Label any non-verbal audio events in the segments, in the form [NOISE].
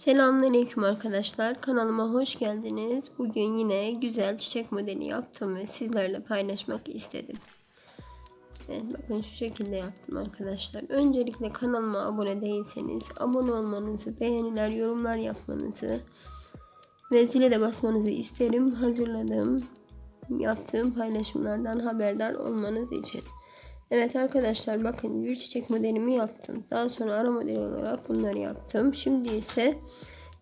Selamünaleyküm arkadaşlar. Kanalıma hoş geldiniz. Bugün yine güzel çiçek modeli yaptım ve sizlerle paylaşmak istedim. Evet bakın şu şekilde yaptım arkadaşlar. Öncelikle kanalıma abone değilseniz abone olmanızı, beğeniler, yorumlar yapmanızı ve zile de basmanızı isterim. Hazırladığım, yaptığım paylaşımlardan haberdar olmanız için. Evet arkadaşlar bakın bir çiçek modelimi yaptım. Daha sonra ara modeli olarak bunları yaptım. Şimdi ise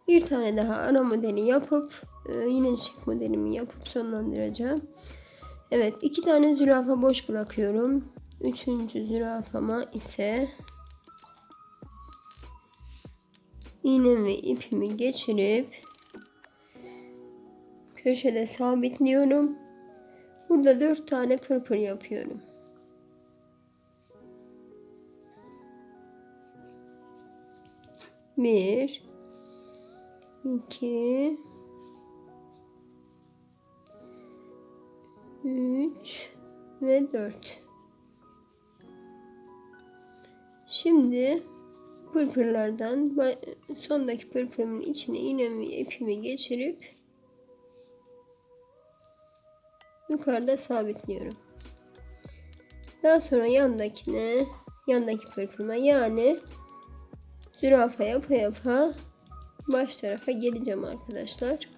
bir tane daha ara modeli yapıp e, yine çiçek modelimi yapıp sonlandıracağım. Evet iki tane zürafa boş bırakıyorum. Üçüncü zürafama ise iğnem ve ipimi geçirip köşede sabitliyorum. Burada dört tane pırpır yapıyorum. Bir, iki, üç ve dört. Şimdi pırpırlardan sondaki pırpırımın içine iğnemi ipimi geçirip yukarıda sabitliyorum. Daha sonra yandakine yandaki pırpırıma yani zürafa yapa yapa baş tarafa geleceğim arkadaşlar.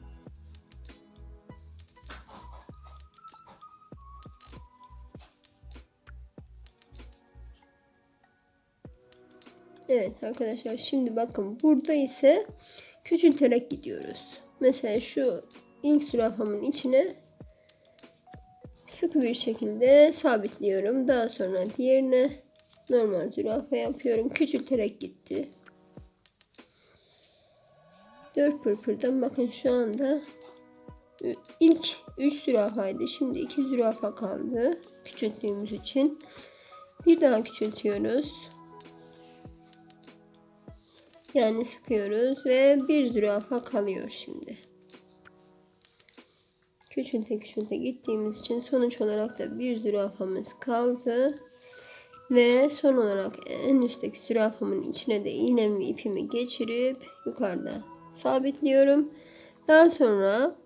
Evet arkadaşlar şimdi bakın burada ise küçülterek gidiyoruz. Mesela şu ilk zürafamın içine sıkı bir şekilde sabitliyorum. Daha sonra diğerine normal zürafa yapıyorum. Küçülterek gitti. 4 pırpırdan bakın şu anda ilk 3 zürafaydı. Şimdi 2 zürafa kaldı. Küçülttüğümüz için. Bir daha küçültüyoruz. Yani sıkıyoruz ve bir zürafa kalıyor şimdi. Küçülte küçülte gittiğimiz için sonuç olarak da bir zürafamız kaldı. Ve son olarak en üstteki zürafamın içine de iğnemi ipimi geçirip yukarıda sabitliyorum. Daha sonra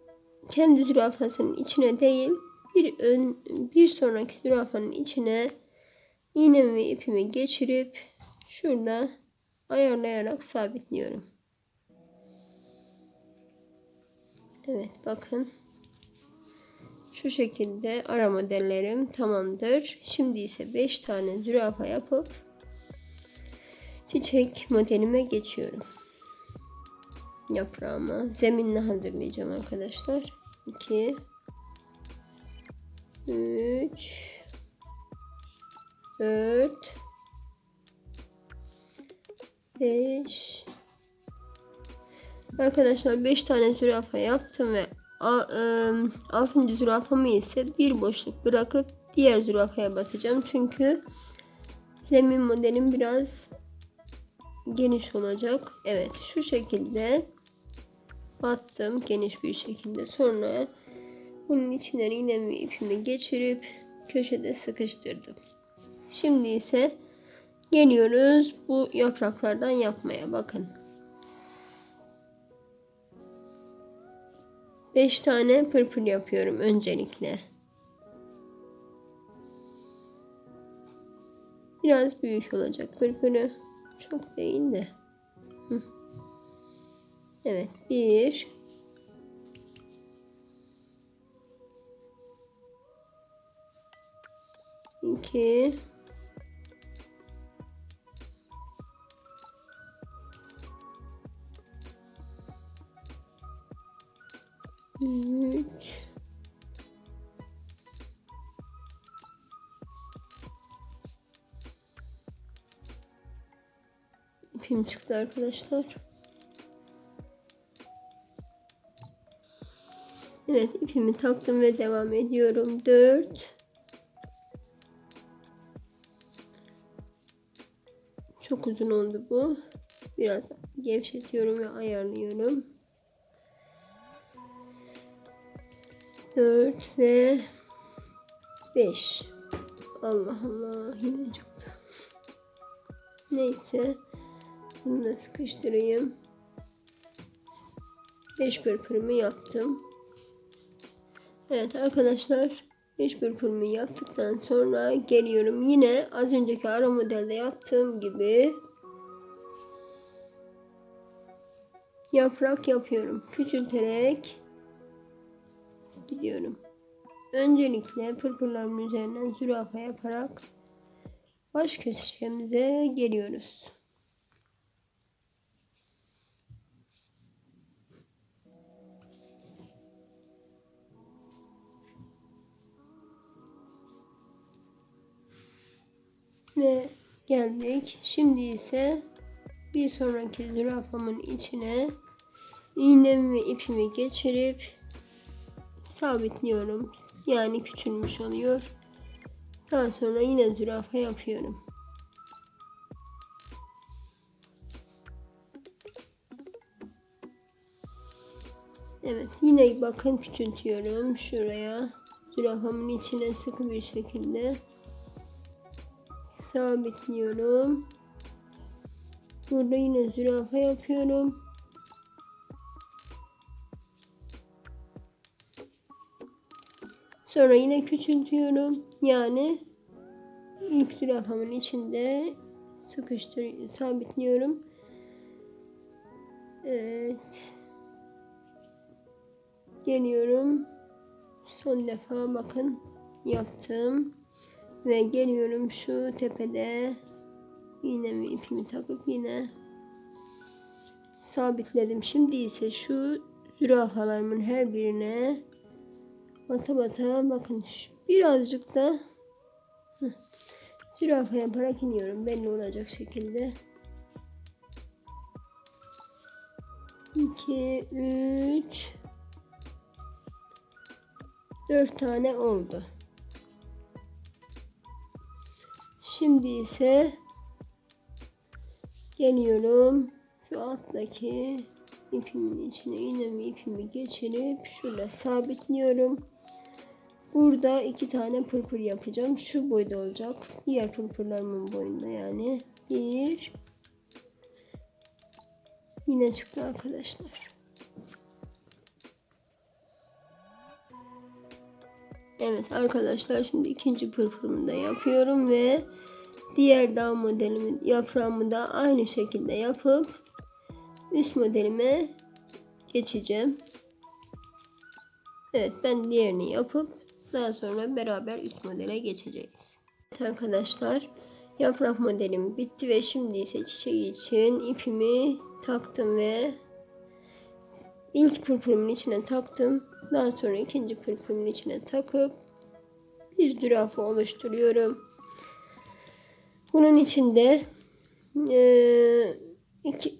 kendi zürafasının içine değil bir ön bir sonraki zürafanın içine iğnemi ve ipimi geçirip şurada ayarlayarak sabitliyorum. Evet bakın. Şu şekilde ara modellerim tamamdır. Şimdi ise 5 tane zürafa yapıp çiçek modelime geçiyorum yaprağımı zeminle hazırlayacağım arkadaşlar. 2 3 4 5 Arkadaşlar 5 tane zürafa yaptım ve 6. zürafamı ise bir boşluk bırakıp diğer zürafaya batacağım. Çünkü zemin modelim biraz geniş olacak. Evet şu şekilde battım geniş bir şekilde. Sonra bunun içinden iğnemi ipimi geçirip köşede sıkıştırdım. Şimdi ise geliyoruz bu yapraklardan yapmaya bakın. 5 tane pırpır yapıyorum öncelikle. Biraz büyük olacak pırpırı. Çok değil de. Hı. Evet. Bir. iki, Üç. İpim çıktı arkadaşlar. Evet ipimi taktım ve devam ediyorum. 4 Çok uzun oldu bu. Biraz gevşetiyorum ve ayarlıyorum. 4 ve 5 Allah Allah yine çıktı. Neyse. Bunu da sıkıştırayım. 5 pırpırımı yaptım. Evet arkadaşlar 5 pırpırımı yaptıktan sonra geliyorum. Yine az önceki ara modelde yaptığım gibi yaprak yapıyorum. Küçülterek gidiyorum. Öncelikle pırpırlarımın üzerinden zürafa yaparak baş köşemize geliyoruz. Ve geldik. Şimdi ise bir sonraki zürafamın içine iğnemi ve ipimi geçirip sabitliyorum. Yani küçülmüş oluyor. Daha sonra yine zürafa yapıyorum. Evet yine bakın küçültüyorum şuraya. Zürafamın içine sıkı bir şekilde sabitliyorum. Burada yine zürafa yapıyorum. Sonra yine küçültüyorum. Yani ilk zürafamın içinde sıkıştır sabitliyorum. Evet. Geliyorum. Son defa bakın yaptım. Ve geliyorum şu tepede iğnemi ipimi takıp yine sabitledim. Şimdi ise şu zürafalarımın her birine bata bata bakın birazcık da heh, zürafa yaparak iniyorum belli olacak şekilde. 2 3 4 tane oldu. Şimdi ise geliyorum şu alttaki ipimin içine iğnemi ipimi geçirip şöyle sabitliyorum. Burada iki tane pırpır yapacağım. Şu boyda olacak. Diğer pırpırlarımın boyunda yani. Bir. Yine çıktı arkadaşlar. Evet arkadaşlar şimdi ikinci pırpırımı da yapıyorum ve diğer dağ modelimi yaprağımı da aynı şekilde yapıp üst modelime geçeceğim. Evet ben diğerini yapıp daha sonra beraber üst modele geçeceğiz. Evet arkadaşlar yaprak modelim bitti ve şimdi ise çiçeği için ipimi taktım ve ilk pırpırımın içine taktım. Daha sonra ikinci pırpırımın içine takıp bir zürafa oluşturuyorum. Bunun içinde e, iki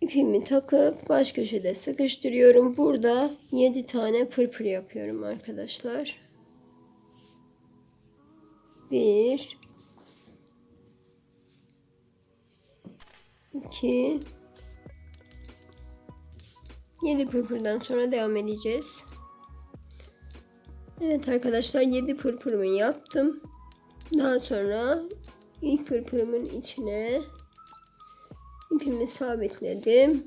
ipimi takıp baş köşede sıkıştırıyorum. Burada 7 tane pırpır yapıyorum arkadaşlar. 1 2 7 pırpırdan sonra devam edeceğiz. Evet arkadaşlar 7 pırpırımı yaptım. Daha sonra ilk pırpırımın içine ipimi sabitledim.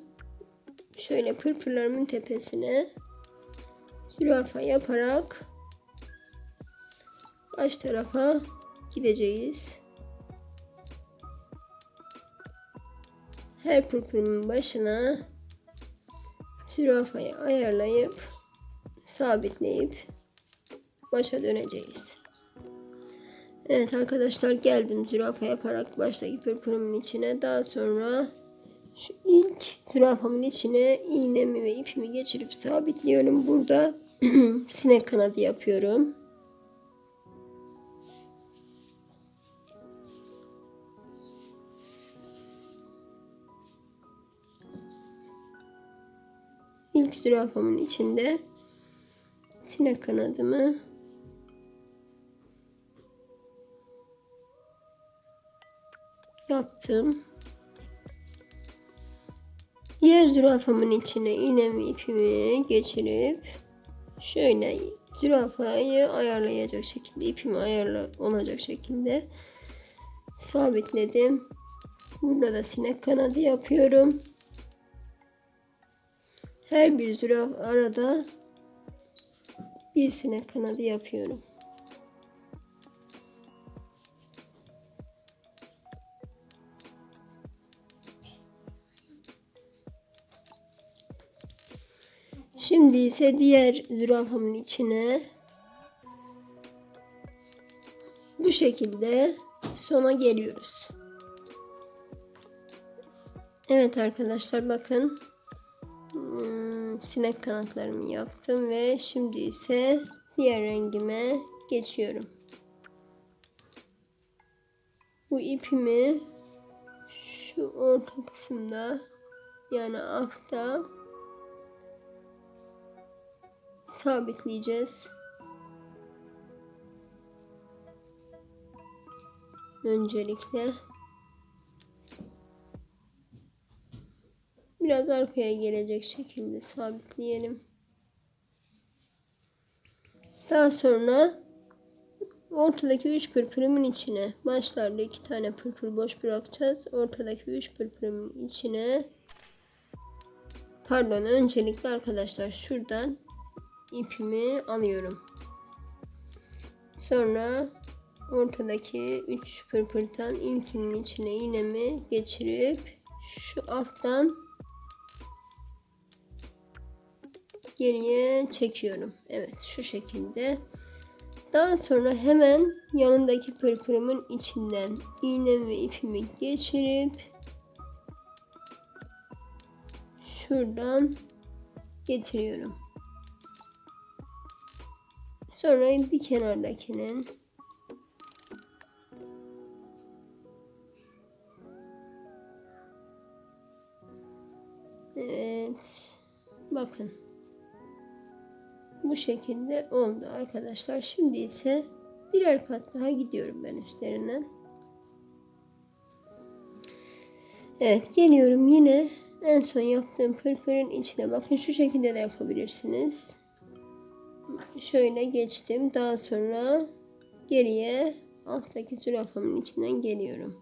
Şöyle pırpırlarımın tepesine zürafa yaparak baş tarafa gideceğiz. Her pırpırımın başına zürafayı ayarlayıp sabitleyip başa döneceğiz. Evet arkadaşlar geldim zürafa yaparak baştaki pırpırımın içine daha sonra şu ilk zürafamın içine iğnemi ve ipimi geçirip sabitliyorum. Burada [CLEARS THROAT] sinek kanadı yapıyorum. İlk zürafamın içinde sinek kanadımı yaptım. Diğer zürafamın içine iğnemi ipimi geçirip şöyle zürafayı ayarlayacak şekilde ipimi ayarla olacak şekilde sabitledim. Burada da sinek kanadı yapıyorum. Her bir zürafa arada bir sinek kanadı yapıyorum. Şimdi ise diğer zürafamın içine bu şekilde sona geliyoruz. Evet arkadaşlar bakın sinek kanatlarımı yaptım ve şimdi ise diğer rengime geçiyorum. Bu ipimi şu orta kısımda yani altta sabitleyeceğiz. Öncelikle biraz arkaya gelecek şekilde sabitleyelim. Daha sonra ortadaki 3 pırpırımın içine başlarda 2 tane pırpır boş bırakacağız. Ortadaki 3 pırpırımın içine pardon öncelikle arkadaşlar şuradan ipimi alıyorum. Sonra ortadaki 3 pırpırdan ilkinin içine iğnemi geçirip şu alttan geriye çekiyorum. Evet şu şekilde. Daha sonra hemen yanındaki pırpırımın içinden iğnemi ve ipimi geçirip şuradan getiriyorum. Sonra bir kenardakinin Evet. Bakın. Bu şekilde oldu arkadaşlar. Şimdi ise birer kat daha gidiyorum ben üstlerine. Evet geliyorum yine en son yaptığım pırpırın içine bakın şu şekilde de yapabilirsiniz. Şöyle geçtim. Daha sonra geriye alttaki zürafamın içinden geliyorum.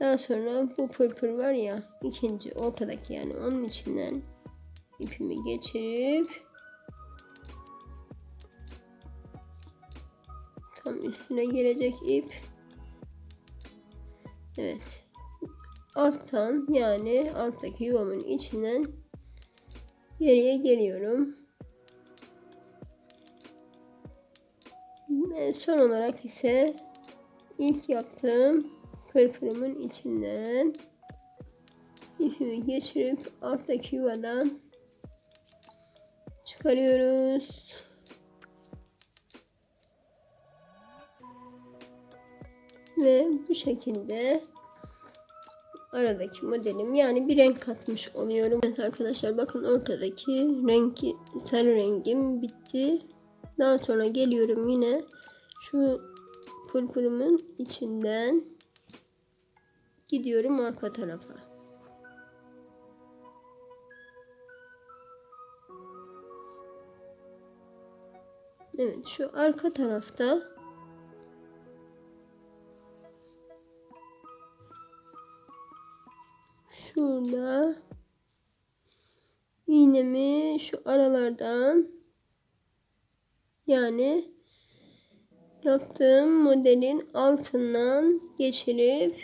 Daha sonra bu pırpır var ya ikinci ortadaki yani onun içinden ipimi geçirip üstüne gelecek ip. Evet. Alttan yani alttaki yuvamın içinden geriye geliyorum. Ve son olarak ise ilk yaptığım pırpırımın içinden ipimi geçirip alttaki yuvadan çıkarıyoruz. Ve bu şekilde aradaki modelim yani bir renk katmış oluyorum. Evet arkadaşlar bakın ortadaki rengi sarı rengim bitti. Daha sonra geliyorum yine şu pırpırımın içinden gidiyorum arka tarafa. Evet şu arka tarafta şurada iğnemi şu aralardan yani yaptığım modelin altından geçirip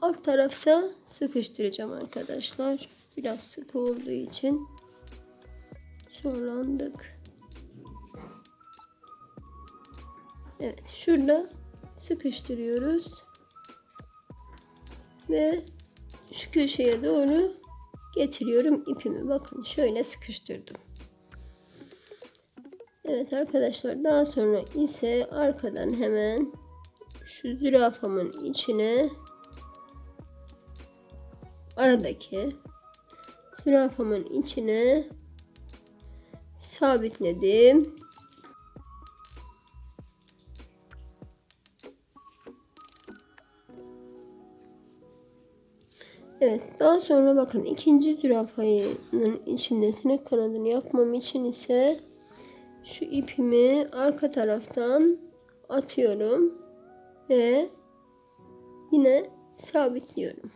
alt tarafta sıkıştıracağım arkadaşlar. Biraz sıkı olduğu için zorlandık. Evet şurada sıkıştırıyoruz. Ve şu köşeye doğru getiriyorum ipimi. Bakın şöyle sıkıştırdım. Evet arkadaşlar daha sonra ise arkadan hemen şu zürafamın içine aradaki zürafamın içine sabitledim. Evet daha sonra bakın ikinci zürafanın içinde sinek kanadını yapmam için ise şu ipimi arka taraftan atıyorum ve yine sabitliyorum.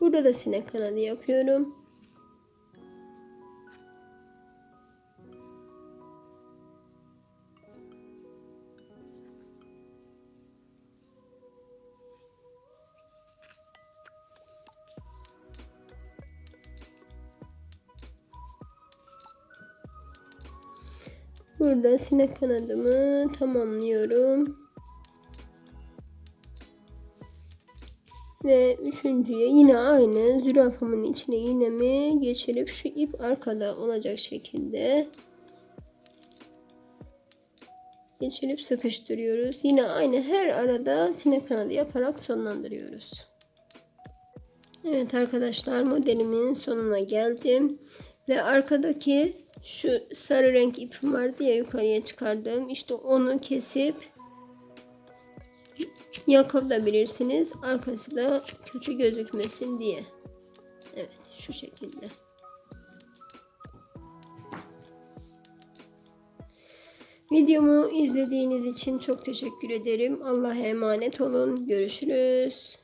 Burada da sinek kanadı yapıyorum. Burada sinek kanadımı tamamlıyorum. Ve üçüncüye yine aynı zürafamın içine iğnemi geçirip şu ip arkada olacak şekilde geçirip sıkıştırıyoruz. Yine aynı her arada sinek kanadı yaparak sonlandırıyoruz. Evet arkadaşlar modelimin sonuna geldim. Ve arkadaki şu sarı renk ipim vardı ya yukarıya çıkardığım. İşte onu kesip yakabilirsiniz. Arkası da kötü gözükmesin diye. Evet şu şekilde. Videomu izlediğiniz için çok teşekkür ederim. Allah'a emanet olun. Görüşürüz.